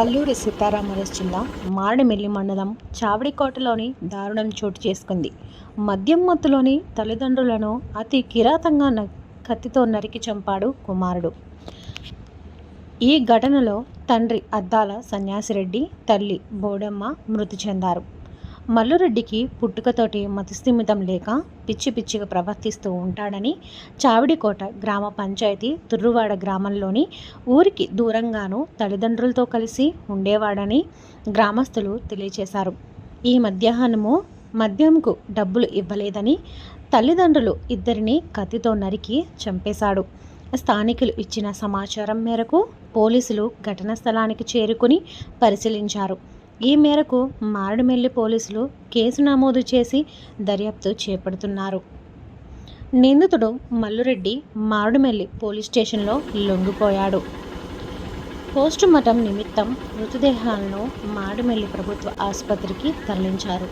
అల్లూరి సీతారామరాజు జిల్లా మారడిమెల్లి మండలం చావడికోటలోని దారుణం చోటు చేసుకుంది. మద్యం మత్తులోని తల్లిదండ్రులను అతి కిరాతంగా కత్తితో నరికి చంపాడు కుమారుడు. ఈ ఘటనలో తండ్రి అద్దాల సన్యాసిరెడ్డి తల్లి బోడమ్మ మృతి చెందారు. మల్లురెడ్డికి పుట్టుకతోటి మతిస్థిమితం లేక పిచ్చి పిచ్చిగా ప్రవర్తిస్తూ ఉంటాడని చావిడికోట గ్రామ పంచాయతీ తుర్రువాడ గ్రామంలోని ఊరికి దూరంగానూ తల్లిదండ్రులతో కలిసి ఉండేవాడని గ్రామస్తులు తెలియచేశారు. ఈ మధ్యాహ్నము మద్యంకు డబ్బులు ఇవ్వలేదని తల్లిదండ్రులు ఇద్దరిని కత్తితో నరికి చంపేశాడు. స్థానికులు ఇచ్చిన సమాచారం మేరకు పోలీసులు ఘటనా స్థలానికి చేరుకుని పరిశీలించారు. ఈ మేరకు మారడుమెల్లి పోలీసులు కేసు నమోదు చేసి దర్యాప్తు చేపడుతున్నారు. నిందితుడు మల్లురెడ్డి మారడుమెల్లి పోలీస్ స్టేషన్లో లొంగిపోయాడు. పోస్టుమార్టం నిమిత్తం మృతదేహాలను మారడుమెల్లి ప్రభుత్వ ఆసుపత్రికి తరలించారు.